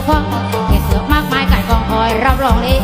กคอเหตุเสือกมากมายกัรกองคอยรับรองเลย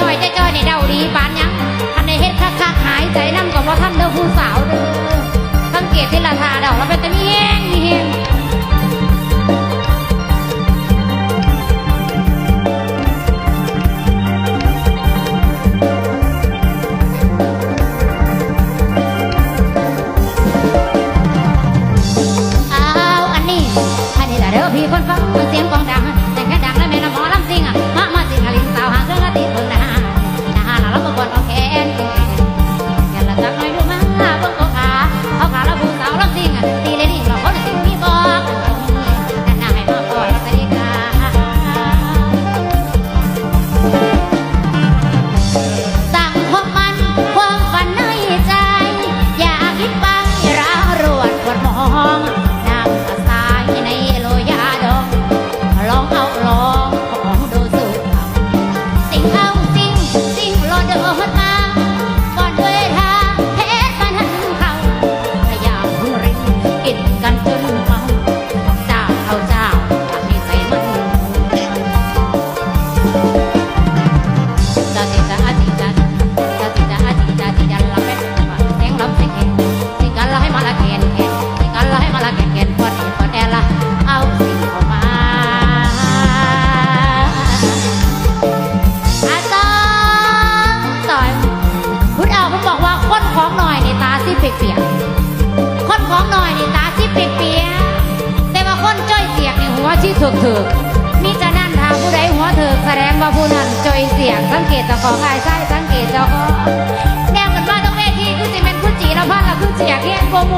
น้อยๆจจ้อยในเดาดีปานยังทันในเฮ็ดคักคักหายใจน้ำกับว่าท่านเด้อผู้สาวเด้อสังเกตที่ราคาเดาแล้วเป็นตะมีแห้งมีแห้งพี่คนฟัง ร้องของโดสุขังสิงเอาสิงสิงรอเดินมาก่อนเวทาเทศมันหันเขาพยายามรินกินกันจนเมาเจ้าเอาเจ้าทำให้ใจมันจะติดจะ เปียกๆคนของหน่อยนี่ตาสิเปียกๆแต่ว่าคนจ้อยเสียกนี่หัวชี้ถึกถึกมีจะนั่นทางผู้ใดหัวเถอกแสดงว่าผู้นั้นจ้อยเสียกสังเกตเจ้าของอายใช่สังเกตเจ้าของแนมกันมาต้องเวที่คือสิเป็นผู้จีนพันละคือเสียกแค่โกโม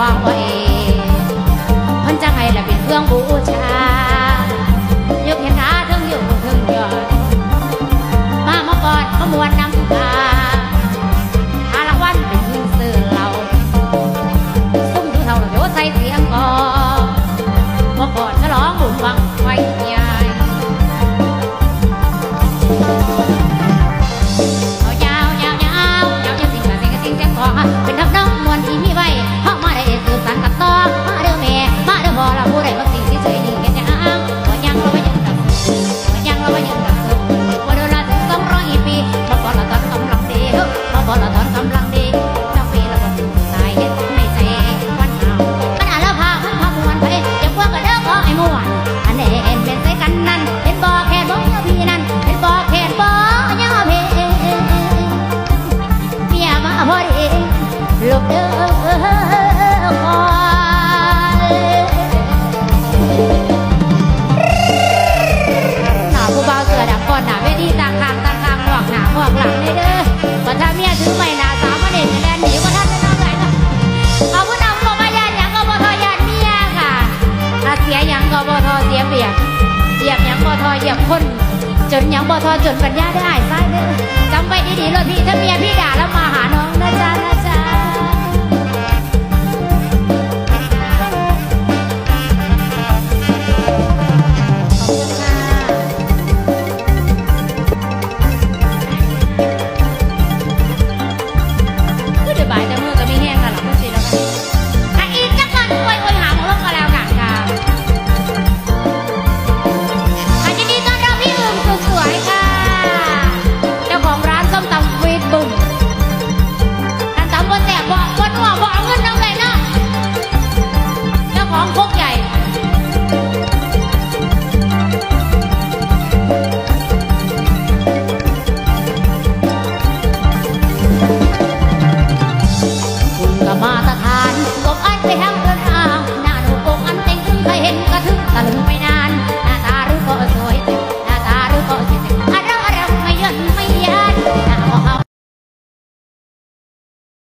วางตัวเงเพิ่นจะให้ละเป็นเครื่องบูชายกเหตุกา จนยังบ่ทอจนปัญญาได้อายไส้เด้อจำไว้ดีๆรถพี่ถ้าเมียพี่ด่าแล้วมาหาน้องนะจ๊ะนะ